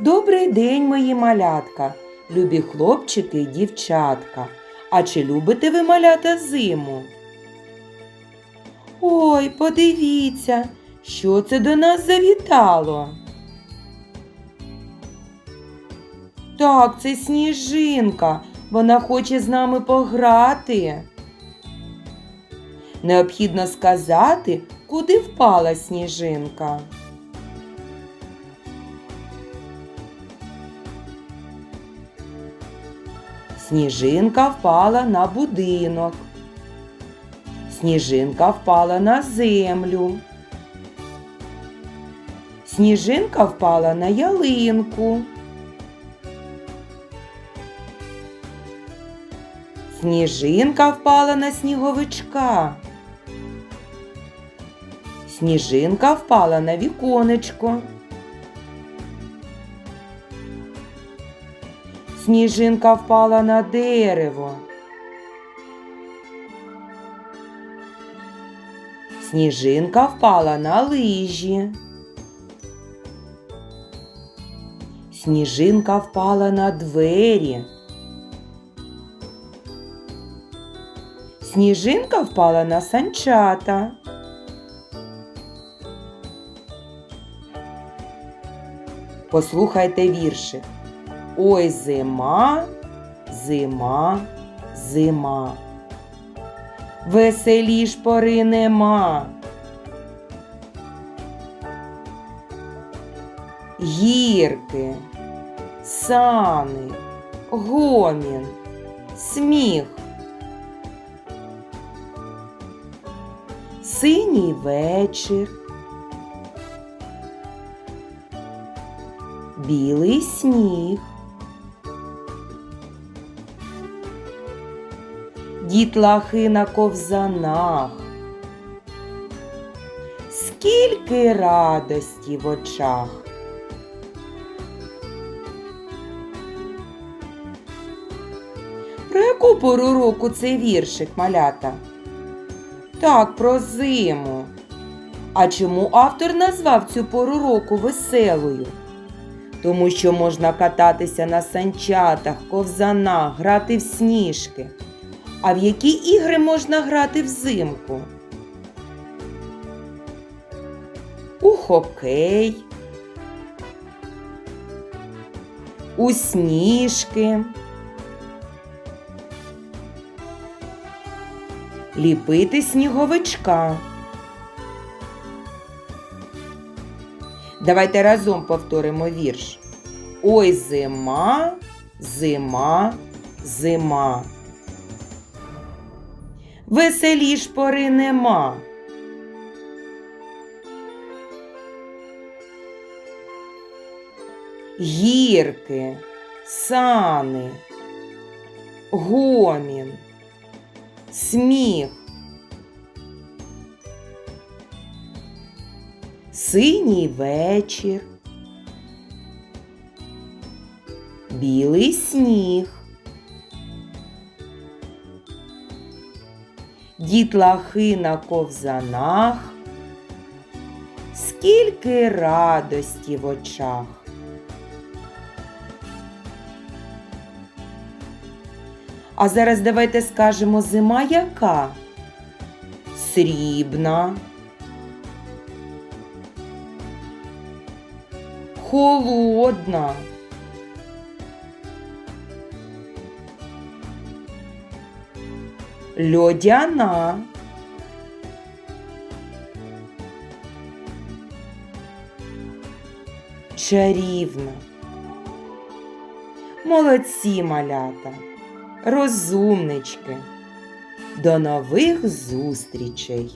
Добрий день, мої малятка, любі хлопчики і дівчатка. А чи любите ви малята зиму? Ой, подивіться, що це до нас завітало. Так, це сніжинка. Вона хоче з нами пограти. Необхідно сказати, куди впала сніжинка. Сніжинка впала на будинок. Сніжинка впала на землю. Сніжинка впала на ялинку. Сніжинка впала на сніговичка. Сніжинка впала на віконечко. Сніжинка впала на дерево. Сніжинка впала на лижі. Сніжинка впала на двері. Сніжинка впала на санчата. Послухайте віршик. Ой зима, зима, зима. Веселіш пори нема. Гірки, сани, гомін, сміх. Синій вечір. Білий сніг. Дітлахи на ковзанах. Скільки радості в очах. Про яку пору року цей віршик, малята? Так, про зиму. А чому автор назвав цю пору року веселою? Тому що можна кататися на санчатах, ковзанах, грати в сніжки. А в які ігри можна грати взимку? У хокей, у сніжки, ліпити сніговичка. Давайте разом повторимо вірш. Ой зима, зима, зима. Веселіш пори нема. Гірки, сани, гомін, сміх. Синій вечір, білий сніг, дітлахи на ковзанах, скільки радості в очах. А зараз давайте скажемо зима яка? Срібна. холодна. Льодяна. Чарівна. Молодці малята, розумнички. До нових зустрічей!